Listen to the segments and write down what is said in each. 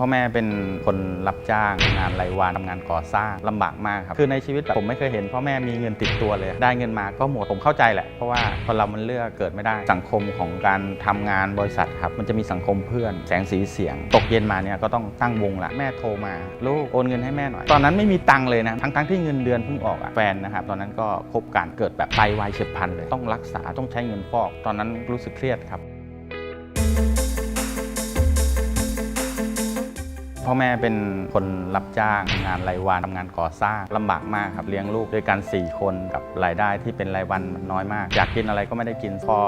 พ่อแม่เป็นคนรับจ้างงานรายวันทำงานก่อสร้างลำบากมากครับ คือในชีวิตแบบผมไม่เคยเห็นพ่อแม่มีเงินติดตัวเลย ได้เงินมาก็หมดผมเข้าใจแหละ เพราะว่าคนเรามันเลือกเกิดไม่ได้ สังคมของการทำงานบริษัทครับมันจะมีสังคมเพื่อนแสงสีเสียง ตกเย็นมาเนี่ยก็ต้องตั้งวงละแม่โทรมา ลูกโอนเงินให้แม่หน่อย ตอนนั้นไม่มีตังค์เลยนะทั้งๆที่เงินเดือนเพิ่งออกอะแฟนนะครับตอนนั้นก็พบการเกิดแบบไตวายเฉียบพลันเลยต้องรักษาต้องใช้เงินฟอก ตอนนั้นรู้สึกเครียดครับ พ่อแม่เป็นคนรับจ้างงานรายวันทำงานก่อสร้างลำบากมากครับเลี้ยงลูกด้วยกัน 4 คนกับรายได้ที่เป็นรายวันน้อยมาก อยากกินอะไรก็ไม่ได้กินพอ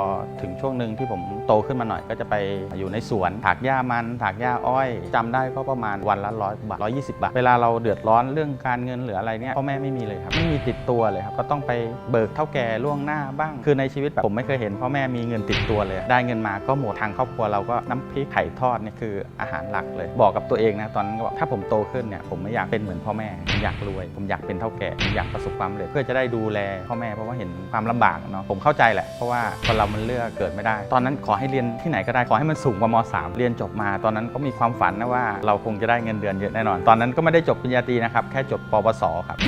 ถึงช่วงหนึ่งที่ผมโตขึ้นมาหน่อยก็จะไปอยู่ในสวนถากหญ้ามันถากหญ้าอ้อยจำได้ก็ประมาณวันละร้อยบาทร้อยี่สิบาท เวลาเราเดือดร้อนเรื่องการเงินหรืออะไรเนี่ยพ่อแม่ไม่มีเลยครับไม่มีติดตัวเลยครับก็ต้องไปเบิกเท่าแก่ล่วงหน้าบ้าง คือในชีวิตแบบผมไม่เคยเห็นพ่อแม่มีเงินติดตัวเลย ได้เงินมาก็หมดทางครอบครัวเราก็น้ำพริกไข่ทอดนี่คืออาหารหลักเลย บอกกับตัวเองนะตอนนั้นก็บอกถ้าผมโตขึ้นเนี่ยผมไม่อยากเป็นเหมือนพ่อแม่ผมอยากรวย ผมอยากเป็นเท่าแก่ผมอยากประสบความสำเร็จเพื่อจะได้ดูแลพ่อแม่เพราะว่าเห็นความลำบากเนาะผมเข้าใจแหละเพราะว่าคนเรามันเลือกเกิดไม่ได้ ตอนนั้นขอให้เรียนที่ไหนก็ได้ขอให้มันสูงกว่าม .3 เรียนจบมา ตอนนั้นก็มีความฝันนะว่าเราคงจะได้เงินเดือนเยอะแน่นอน ตอนนั้นก็ไม่ได้จบปริญญาตรีนะครับแค่จบปวสครับ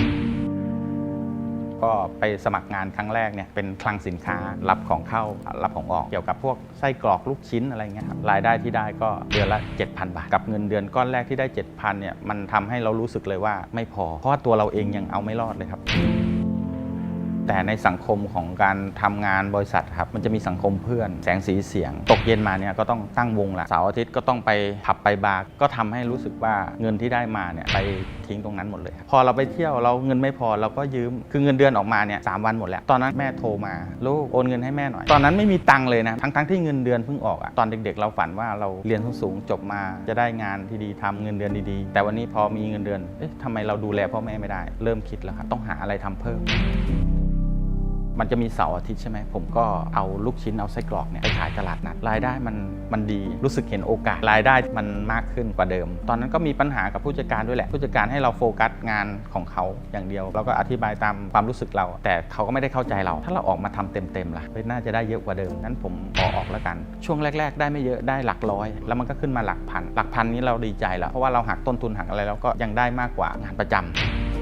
ก็ไปสมัครงานครั้งแรกเนี่ยเป็นคลังสินค้ารับของเข้ารับของออกเกี่ยวกับพวกไส้กรอกลูกชิ้นอะไรเงี้ยครับรายได้ที่ได้ก็เดือนละ 7,000 บาท กับเงินเดือนก้อนแรกที่ได้ 7,000เนี่ยมันทำให้เรารู้สึกเลยว่าไม่พอ เพราะว่าตัวเราเองยังเอาไม่รอดเลยครับ แต่ในสังคมของการทำงานบริษัทครับมันจะมีสังคมเพื่อนแสงสีเสียง ตกเย็นมาเนี่ยก็ต้องตั้งวงละเสาร์อาทิตย์ก็ต้องไปผับไปบาร์ก็ทำให้รู้สึกว่าเงินที่ได้มาเนี่ยไปทิ้งตรงนั้นหมดเลย พอเราไปเที่ยวเราเงินไม่พอเราก็ยืมคือเงินเดือนออกมาเนี่ยสามวันหมดแล้ว ตอนนั้นแม่โทรมาลูกโอนเงินให้แม่หน่อย ตอนนั้นไม่มีตังค์เลยนะทั้งๆที่เงินเดือนเพิ่งออกอะตอนเด็กๆ เราฝันว่าเราเรียนสูงๆจบมาจะได้งานที่ดีทำเงินเดือนดีๆ แต่วันนี้พอมีเงินเดือนเอ๊ะทำไมเราดูแลพ่อแม่ไม่ได้ เริ่มคิดแล้วครับต้องหาอะไรทำเพิ่ม มันจะมีเสาร์อาทิตย์ใช่ไหมผมก็เอาลูกชิ้นเอาไส้กรอกเนี่ยไปขายตลาดนัดรายได้มันมันดีรู้สึกเห็นโอกาสรายได้มันมากขึ้นกว่าเดิม ตอนนั้นก็มีปัญหากับผู้จัดการด้วยแหละ ผู้จัดการให้เราโฟกัสงานของเขาอย่างเดียวแล้วก็อธิบายตามความรู้สึกเรา แต่เขาก็ไม่ได้เข้าใจเรา ถ้าเราออกมาทำเต็มๆล่ะน่าจะได้เยอะกว่าเดิมนั้นผมขอออกแล้วกัน ช่วงแรก ๆ ได้ไม่เยอะได้หลักร้อย แล้วมันก็ขึ้นมาหลักพัน หลักพันนี้เราดีใจแล้วเพราะว่าเราหักต้นทุนหักอะไรแล้วก็ยังได้มากกว่างานประจำนะ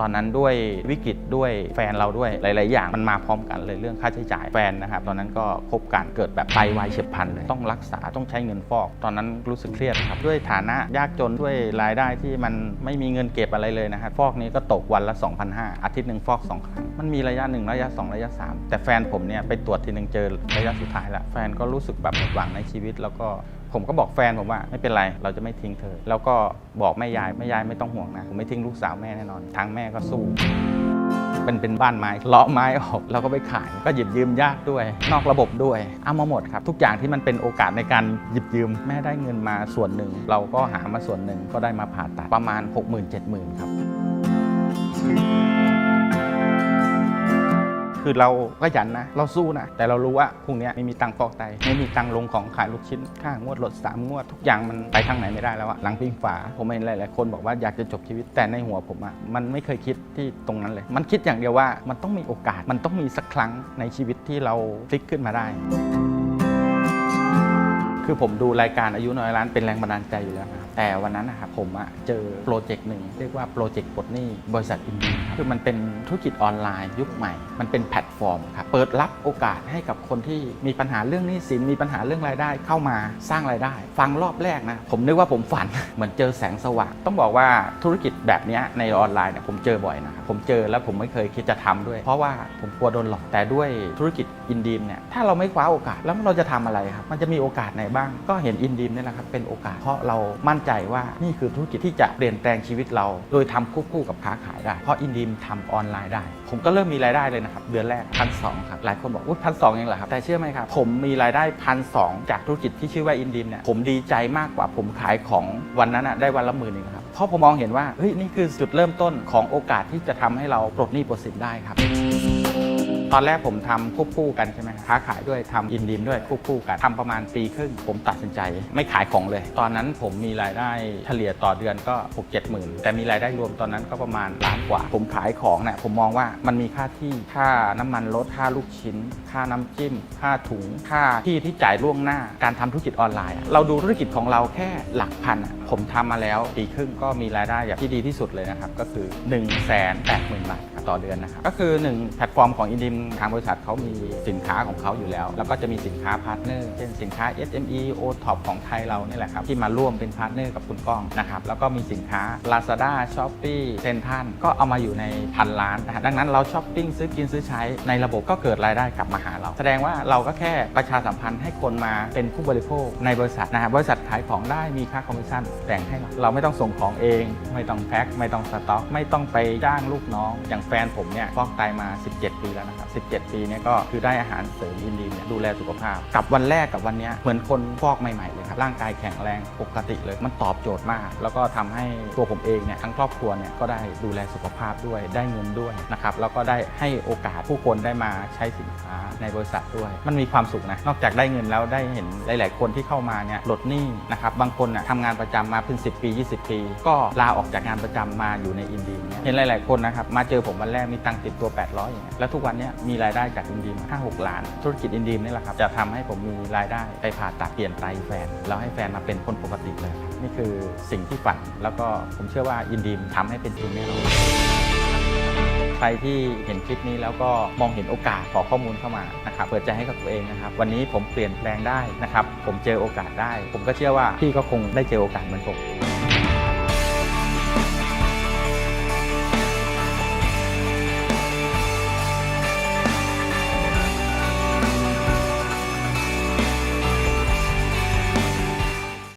ตอนนั้นด้วยวิกฤตด้วยแฟนเราด้วยหลาย ๆ อย่างมันมาพร้อมกันเลยเรื่องค่าใช้จ่ายแฟนนะครับ ตอนนั้นก็พบการเกิดแบบไตวายเฉียบพลันเลยต้องรักษาต้องใช้เงินฟอก ตอนนั้นรู้สึกเครียดครับด้วยฐานะยากจนด้วยรายได้ที่มันไม่มีเงินเก็บอะไรเลยนะครับฟอกนี้ก็ตกวันละ 2,500อาทิตย์หนึ่งฟอก2ครั้งมันมีระยะหนึ่งระยะ 2 ระยะ 3 แต่แฟนผมเนี่ยไปตรวจทีหนึ่งเจอระยะสุดท้ายแล้วแฟนก็รู้สึกแบบหมดหวังในชีวิตแล้วก็ ผมก็บอกแฟนผมว่าไม่เป็นไรเราจะไม่ทิ้งเธอ แล้วก็บอกแม่ยายแม่ยายไม่ต้องห่วงนะผมไม่ทิ้งลูกสาวแม่แน่นอนทางแม่ก็สู้เป็นเป็นบ้านไม้เลาะไม้ออกแล้วก็ไปขาย ก็หยิบยืมญาติด้วย นอกระบบด้วยเอามาหมดครับ ทุกอย่างที่มันเป็นโอกาสในการหยิบยืมแม่ได้เงินมาส่วนหนึ่ง เราก็หามาส่วนหนึ่งก็ได้มาผ่าตัดประมาณ 6 0 0 0 0 7 0,000 ครับ คือเราก็ยันนะ เราสู้นะ แต่เรารู้ว่าพรุ่งนี้ไม่มีตังค์ฟอกไต ไม่มีตังค์ลงของขายลูกชิ้นค่างวดรถสามงวด ทุกอย่างมันไปทางไหนไม่ได้แล้วอะหลังพิงฝา ผมเห็นหลายๆคนบอกว่าอยากจะจบชีวิตแต่ในหัวผมอะมันไม่เคยคิดที่ตรงนั้นเลย มันคิดอย่างเดียวว่ามันต้องมีโอกาส มันต้องมีสักครั้งในชีวิตที่เราพลิกขึ้นมาได้ คือผมดูรายการอายุน้อยล้านเป็นแรงบันดาลใจอยู่แล้วนะ แต่วันนั้นนะครับผมอะเจอโปรเจกต์หนึ่งเรียกว่าโปรเจกต์ปลดหนี้บริษัทอินดีมคือมันเป็นธุรกิจออนไลน์ยุคใหม่ มันเป็นแพลตฟอร์มครับเปิดรับโอกาสให้กับคนที่มีปัญหาเรื่องหนี้สินมีปัญหาเรื่องรายได้เข้ามาสร้างรายได้ ฟังรอบแรกนะผมนึกว่าผมฝัน เหมือนเจอแสงสว่างต้องบอกว่าธุรกิจแบบนี้ในออนไลน์เนี่ยผมเจอบ่อยนะครับผมเจอแล้วผมไม่เคยคิดจะทำด้วย เพราะว่าผมกลัวโดนหลอกแต่ด้วยธุรกิจอินดีมเนี่ยถ้าเราไม่คว้าโอกาสแล้วเราจะทำอะไรครับมันจะมีโอกาสไหนบ้าง ก็เห็นอินดีมเนี่ยแหละครับเป็นโอกาสเพราะเรามั่นใจว่านี่คือธุรกิจที่จะเปลี่ยนแปลงชีวิตเรา โดยทำควบคู่กับค้าขายได้ เพราะอินดีมทำออนไลน์ได้ ผมก็เริ่มมีรายได้เลยนะครับเดือนแรกพันสครับหลายคนบอกอุ้ยพันสองเองเหรอครับแต่เชื่อไหมครับผมมีรายได้พันสจากธุรกิจที่ชื่อว่าอินดีมเนี่ยผมดีใจมากกว่าผมขายของวันนั้นอะได้วันละหมื่นเองนะครับเพราะผมมองเห็นว่าเฮ้ยนี่คือจุดเริ่มต้นของโอกาสที่จะทำให้เราปลดหนี้ปลดสินได้ครับ ตอนแรกผมทำควบคู่กันใช่ไหมค้าขายด้วยทำอินดิมด้วยควบคู่กันทำประมาณปีครึ่ง ผมตัดสินใจไม่ขายของเลย ตอนนั้นผมมีรายได้เฉลี่ยต่อเดือนก็6 7หมื่นแต่มีรายได้รวมตอนนั้นก็ประมาณล้านกว่า ผมขายของเนี่ยผมมองว่ามันมีค่าที่ค่าน้ำมันรถค่าลูกชิ้น ค่าน้ำจิ้ม ค่าถุงค่าที่ที่จ่ายล่วงหน้าการทำธุรกิจออนไลน์ เราดูธุรกิจของเราแค่หลักพันอะ ผมทำมาแล้วปีครึ่งก็มีรายได้อย่างที่ดีที่สุดเลยนะครับ ก็คือ 1 8 0 0 0 0 บาทครับต่อเดือนนะครับ ก็คือ 1 แพลตฟอร์มของอินดิมทางบริษัทเขามีสินค้าของเขาอยู่แล้ว แล้วก็จะมีสินค้าพาร์ทเนอร์เช่นสินค้า SME o t o p ของไทยเรานี่แหละครับ ที่มาร่วมเป็นพาร์ทเนอร์กับคุณก้องนะครับ แล้วก็มีสินค้า Lazada Shopee c e n t r a l ก็เอามาอยู่ในพันล้านนะดังนั้นเราช้อปปิ้งซื้อกินซื้อใช้ในระบบก็เกิดรายได้กลับมาหาเรา แสดงว่าเราก็แค่ประชาสัมพันธ์ให้คนมาเป็นผู้บริโภคในบริษัทนะฮะบริษัทขายของได้มีค่าคอมมิชชั่นแต่งให้เราเราไม่ต้องส่งของเอง ไม่ต้องแพ็คไม่ต้องสต็อก ไม่ต้องไปจ้างลูกน้อง อย่างแฟนผมเนี่ยฟอกไตมา 17 ปีแล้วนะครับ 17 ปีเนี่ยก็คือได้อาหารเสริมอินดีเนี่ยดูแลสุขภาพ กับวันแรกกับวันเนี้ยเหมือนคนฟอกใหม่ๆเลยครับร่างกายแข็งแรงปกติเลย มันตอบโจทย์มาก แล้วก็ทำให้ตัวผมเองเนี่ยทั้งครอบครัวเนี่ยก็ได้ดูแลสุขภาพด้วยได้เงินด้วยนะครับแล้วก็ได้ให้โอกาสผู้คนได้มาใช้สินค้าในบริษัทด้วย มันมีความสุขนะนอกจากได้เงินแล้วได้เห็นหลาย ๆ คนที่เข้ามาเนี่ยลดหนี้นะครับบางคนน่ะทำงานประจำมาเป็น 10 ปี 20 ปี ก็ลาออกจากงานประจำมาอยู่ในอินดีเนี่ยเห็นหลาย ๆ คนนะครับมาเจอผมวันแรกมีตังติดตัว 800อย่างเงี้ยแล้วทุกวันเนี้ยมีรายได้จากอินดีมห้าหกล้าน ธุรกิจอินดีนี่แหละครับจะทำให้ผมมีรายได้ไปผ่าตัดเปลี่ยนไตแฟนเราให้แฟนมาเป็นคนปกติเลยครับนี่คือสิ่งที่ฝันแล้วก็ผมเชื่อว่ายินดีมทำให้เป็นจริงแน่นอนใครที่เห็นคลิปนี้แล้วก็มองเห็นโอกาสขอข้อมูลเข้ามานะครับเปิดใจให้กับตัวเองนะครับ วันนี้ผมเปลี่ยนแปลงได้นะครับ ผมเจอโอกาสได้ ผมก็เชื่อว่าพี่ก็คงได้เจอโอกาสเหมือนผม